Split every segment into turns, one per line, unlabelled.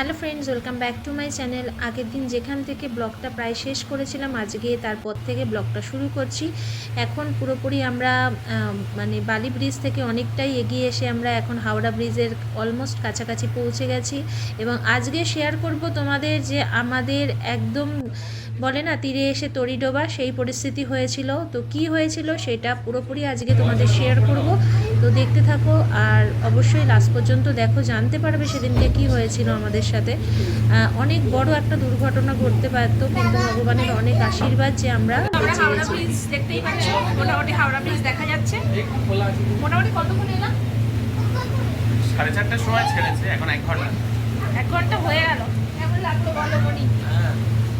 Hello friends, welcome back to my channel. আগের দিন যেখান থেকে ব্লগটা প্রায় শেষ করেছিলাম, আজকে তারপর থেকে ব্লগটা শুরু করছি। এখন পুরোপুরি আমরা মানে বালি ব্রিজ থেকে অনেকটাই এগিয়ে এসে আমরা এখন হাওড়া ব্রিজের অলমোস্ট কাছাকাছি পৌঁছে গেছি। এবং আজকে শেয়ার করব তোমাদের যে আমাদের একদম বলে না তীরে এসে তরি ডোবা সেই পরিস্থিতি হয়েছিল। তো কি হয়েছিল সেটা পুরোপুরি আজকে তোমাদের শেয়ার করব। তো দেখতে থাকো আর অবশ্যই লাস্ট পর্যন্ত দেখো জানতে পারবে সেদিনকে কি হয়েছিল আমাদের সাথে। অনেক বড় একটা দুর্ঘটনা ঘটতে পারতো কিন্তু ভগবানের অনেক আশীর্বাদ যে আমরা
আমরা হাওড়া ব্রিজ দেখতেই পাচ্ছ মোটামুটি হাওড়া ব্রিজ দেখা যাচ্ছে। মোটামুটি কতক্ষণ এলাম?
সাড়ে চারটার সময় ছেড়েছে এখন এক ঘণ্টা।
এক ঘণ্টা হয়ে গেল। কেমন লাগল বলো মনি
হ্যাঁ।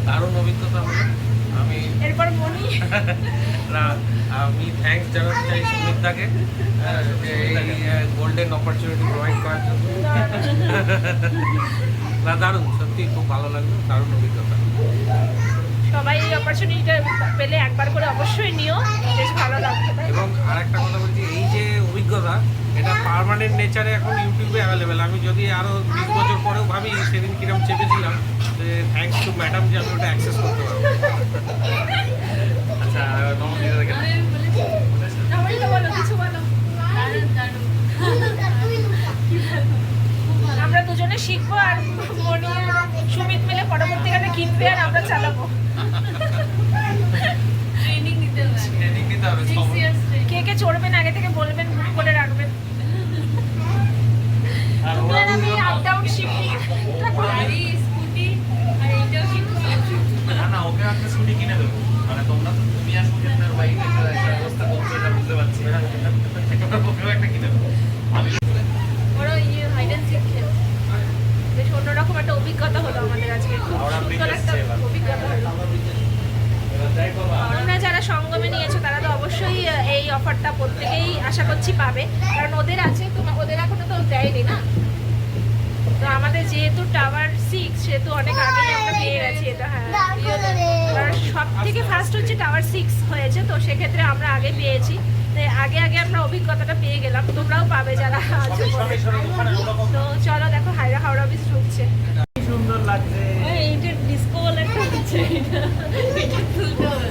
দারুণ অভিজ্ঞতা হলো। আমি
এরপর মনি।
না আমি থ্যাঙ্কস জানাতে চাই সুমিতাকে এই গোল্ডেন অপরচুনিটি প্রোভাইড করার জন্য। না দারুণ সত্যি খুব ভালো লাগল দারুণ অভিজ্ঞতা।
সবাই এই অপরচুনিটিটা পেলে একবার করে অবশ্যই নিও বেশ ভালো লাগবে?
এবং আরেকটা কথা বলছি এই যে অভিজ্ঞতা এটা পার্মানেন্ট নেচারে এখন ইউটিউবে অ্যাভেলেবেল আমি যদি আরও বিশ বছর পরেও ভাবি সেদিন কিরম চেপেছিলাম যে থ্যাঙ্কস টু ম্যাডাম যে আমি ওটা অ্যাক্সেস করতে পারব। আচ্ছা
আমরা দুজনে শিখব আর মনি সুমিত মিলে পরবর্তীকালে কিনবে আর আমরা চালাবো।
ট্রেনিং নিতে হবে।
কে কে চড়বেন আগে থেকে বলবেন বুক করে রাখবেন
আর
তোমরা
ওরা
আমি
দুজন-
আপ ডাউন শিফটিং
না না ওকে একটা স্কুটি কিনে দেবো। মানে তোমরা তো তুমি আর সুমি আপনার বাইক একটা একটা করছ এটা বুঝতে পারছি। ওকেও একটা কিনে দেবো। আমি
ওরা ইয়ে হাইড অ্যান্ড সিক খেল। বেশ অন্যরকম একটা অভিজ্ঞতা হলো আমাদের আজকে। খুব সুন্দর একটা অভিজ্ঞতা হলো। তোমরা যারা সঙ্গমে নিয়েছো তারা তো অবশ্যই এই অফারটা প্রত্যেকেই আশা করছি পাবে। কারণ ওদের আছে তোমার ওদের এখনও তো দেয়নি না? আমাদের যেহেতু টাওয়ার সিক্স সেহেতু অনেক আগে আমরা পেয়ে গেছি এটা হ্যাঁ। সব থেকে ফার্স্ট হচ্ছে টাওয়ার সিক্স হয়েছে তো সেক্ষেত্রে আমরা আগে পেয়েছি। আগে আগে আমরা অভিজ্ঞতাটা পেয়ে গেলাম তোমরাও পাবে যারা আছো। তো চলো দেখো হাইরা হাওড়া ব্রিজ ঢুকছে।
সুন্দর লাগছে।
এইটা ডিসকো বলে একটা হচ্ছে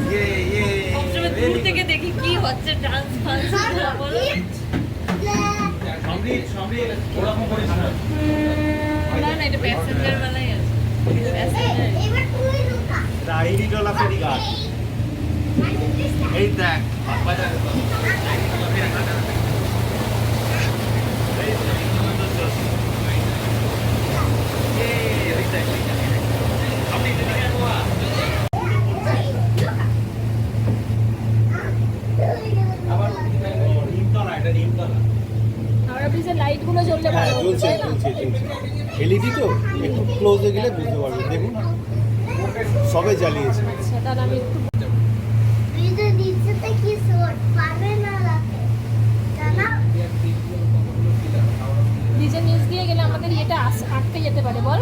ইয়ে ইয়ে।
দূর থেকে দেখি কি হচ্ছে ডান্স ফান্স বলো।
সমৃদ্ধ সমৃদ্ধ ওরকম করিস না
না না এটা প্যাসেঞ্জার বেলায় আছে
ডায়েরি ডলা ফেরি ঘাট
এই দেখ বাজার
নিমতলা এটা নিমতলা
হাওড়া ব্রিজের লাইটগুলো জ্বললে
হ্যাঁ
ভালো হতো,
চলছে
তাই না?
চলছে চলছে এলইডি তো একটু ক্লোজে গেলে বুঝতে পারবে। দেখুন সবে জ্বালিয়েছে।
সেটা তাহলে আমি একটু
ব্রিজের নিচেতে কি সোট পাবে না রাতে জানা?
ব্রিজের নিচ দিয়ে গেলে আমাদের ইয়েটা আস- আটকে যেতে পারে বল।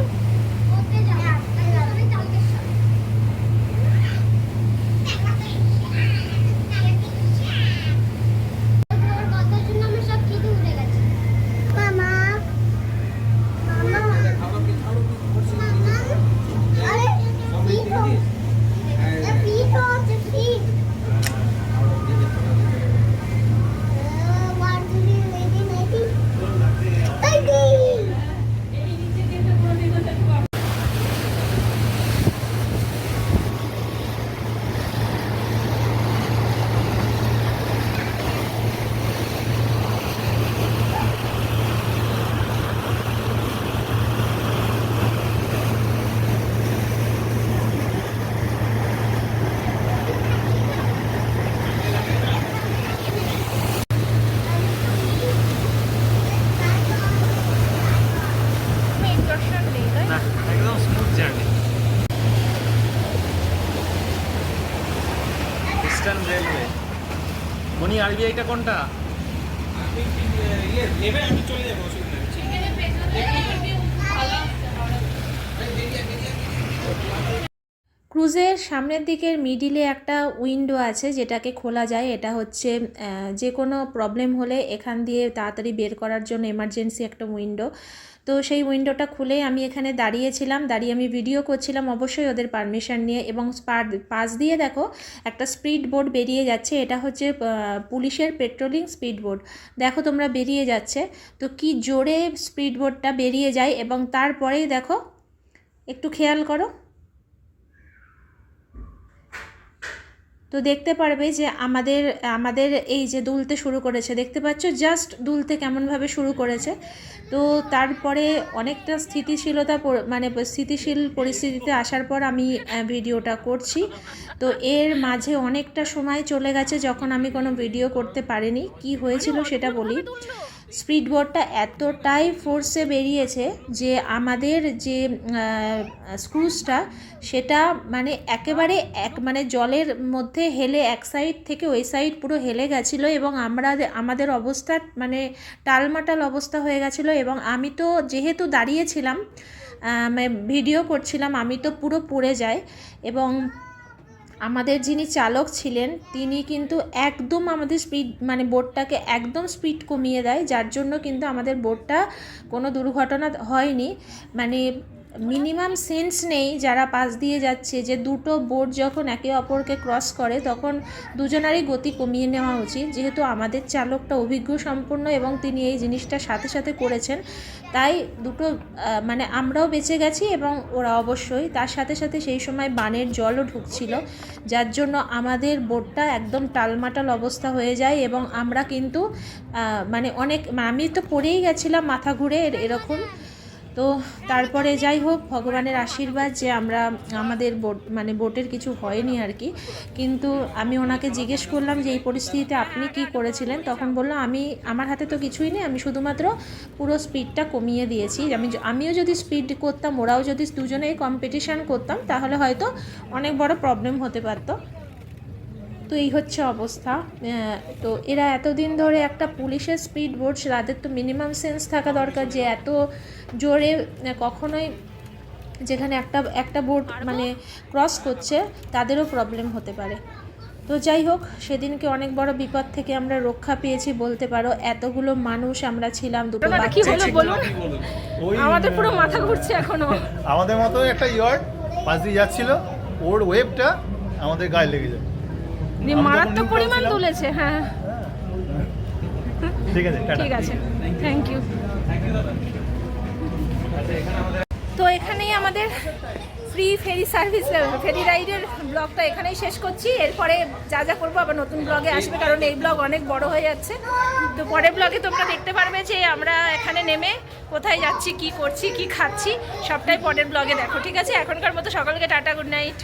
মনি আরবিআইটা কোনটা? নেবে আমি চলে যাব
ক্রুজের সামনের দিকের মিডিলে একটা উইন্ডো আছে যেটাকে খোলা যায়। এটা হচ্ছে যে কোনো প্রবলেম হলে এখান দিয়ে তাড়াতাড়ি বের করার জন্য এমার্জেন্সি একটা উইন্ডো। তো সেই উইন্ডোটা খুলে আমি এখানে দাঁড়িয়েছিলাম। দাঁড়িয়ে আমি ভিডিও করছিলাম অবশ্যই ওদের পারমিশন নিয়ে এবং পাশ দিয়ে দেখো একটা স্পিড বোর্ড বেরিয়ে যাচ্ছে। এটা হচ্ছে পুলিশের পেট্রোলিং স্পিড বোর্ড দেখো তোমরা বেরিয়ে যাচ্ছে। তো কি জোরে স্পিড বোর্ডটা বেরিয়ে যায় এবং তারপরেই দেখো, একটু খেয়াল করো। তো দেখতে পারবে যে আমাদের আমাদের এই যে দুলতে শুরু করেছে, দেখতে পাচ্ছ? জাস্ট দুলতে কেমনভাবে শুরু করেছে। তো তারপরে অনেকটা স্থিতিশীলতা মানে স্থিতিশীল পরিস্থিতিতে আসার পর আমি ভিডিওটা করছি। তো এর মাঝে অনেকটা সময় চলে গেছে যখন আমি কোনো ভিডিও করতে পারিনি। কি হয়েছিল সেটা বলি। স্পিড বোটটা এতটাই ফোর্সে বেরিয়েছে যে আমাদের যে স্ক্রুজটা, সেটা মানে একেবারে এক মানে জলের মধ্যে হেলে এক সাইড থেকে ওই সাইড পুরো হেলে গেছিল এবং আমরা আমাদের অবস্থা মানে টালমাটাল অবস্থা হয়ে গেছিল এবং আমি তো যেহেতু দাঁড়িয়েছিলাম মানে ভিডিও করছিলাম, আমি তো পুরো পড়ে যাই এবং আমাদের যিনি চালক ছিলেন, তিনি কিন্তু একদম আমাদের স্পিড মানে বোটটাকে একদম স্পিড কমিয়ে দেয়, যার জন্য কিন্তু আমাদের বোটটা কোনো দুর্ঘটনা হয়নি। মানে মিনিমাম সেন্স নেই যারা পাশ দিয়ে যাচ্ছে, যে দুটো বোর্ড যখন একে অপরকে ক্রস করে, তখন দুজনারই গতি কমিয়ে নেওয়া উচিত। যেহেতু আমাদের চালকটা অভিজ্ঞ সম্পন্ন এবং তিনি এই জিনিসটা সাথে সাথে করেছেন, তাই দুটো মানে আমরাও বেঁচে গেছি এবং ওরা অবশ্যই। তার সাথে সাথে সেই সময় বানের জলও ঢুকছিল, যার জন্য আমাদের বোটটা একদম টালমাটাল অবস্থা হয়ে যায় এবং আমরা কিন্তু মানে অনেক, আমি তো পড়েই গেছিলাম মাথা ঘুরে এর- এরকম। তো তারপরে যাই হোক, ভগবানের আশীর্বাদ যে আমরা, আমাদের বোট মানে বোটের কিছু হয়নি আর কি। কিন্তু আমি ওনাকে জিজ্ঞেস করলাম যে, এই পরিস্থিতিতে আপনি কি করেছিলেন? তখন বলল, আমি, আমার হাতে তো কিছুই নেই, আমি শুধুমাত্র পুরো স্পিডটা কমিয়ে দিয়েছি। আমি আমিও যদি স্পিড করতাম, ওরাও যদি দুজনেই কম্পিটিশান করতাম, তাহলে হয়তো অনেক বড় প্রবলেম হতে পারতো। তো এই হচ্ছে অবস্থা। তো এরা এতদিন ধরে একটা পুলিশের স্পিড বোট তাদের তো মিনিমাম সেন্স থাকা দরকার যে এত জোরে কখনোই যেখানে একটা একটা বোর্ড মানে ক্রস করছে তাদেরও প্রবলেম হতে পারে। তো যাই হোক সেদিনকে অনেক বড় বিপদ থেকে আমরা রক্ষা পেয়েছি বলতে পারো। এতগুলো মানুষ আমরা ছিলাম দুটো
কি
বাচ্চা
হলো
ছিল।
বলুন? আমাদের পুরো মাথা ঘুরছে এখনও।
আমাদের মতো একটা ইয়ার্ড পাশ দিয়ে যাচ্ছিল ওর ওয়েবটা আমাদের গায়ে লেগে যায়
দিয়ে মারাত্মক পরিমাণ তুলেছে হ্যাঁ।
ঠিক আছে
ঠিক আছে থ্যাংক ইউ তো এখানেই আমাদের ফ্রি ফেরি সার্ভিস ফেরি রাইডের ব্লগটা এখানেই শেষ করছি। এরপরে যা যা করব আবার নতুন ব্লগে আসবে কারণ এই ব্লগ অনেক বড় হয়ে যাচ্ছে। তো পরের ব্লগে তোমরা দেখতে পারবে যে আমরা এখানে নেমে কোথায় যাচ্ছি কি করছি কি খাচ্ছি সবটাই পরের ব্লগে দেখো ঠিক আছে? এখনকার মতো সকালকে টাটা গুড নাইট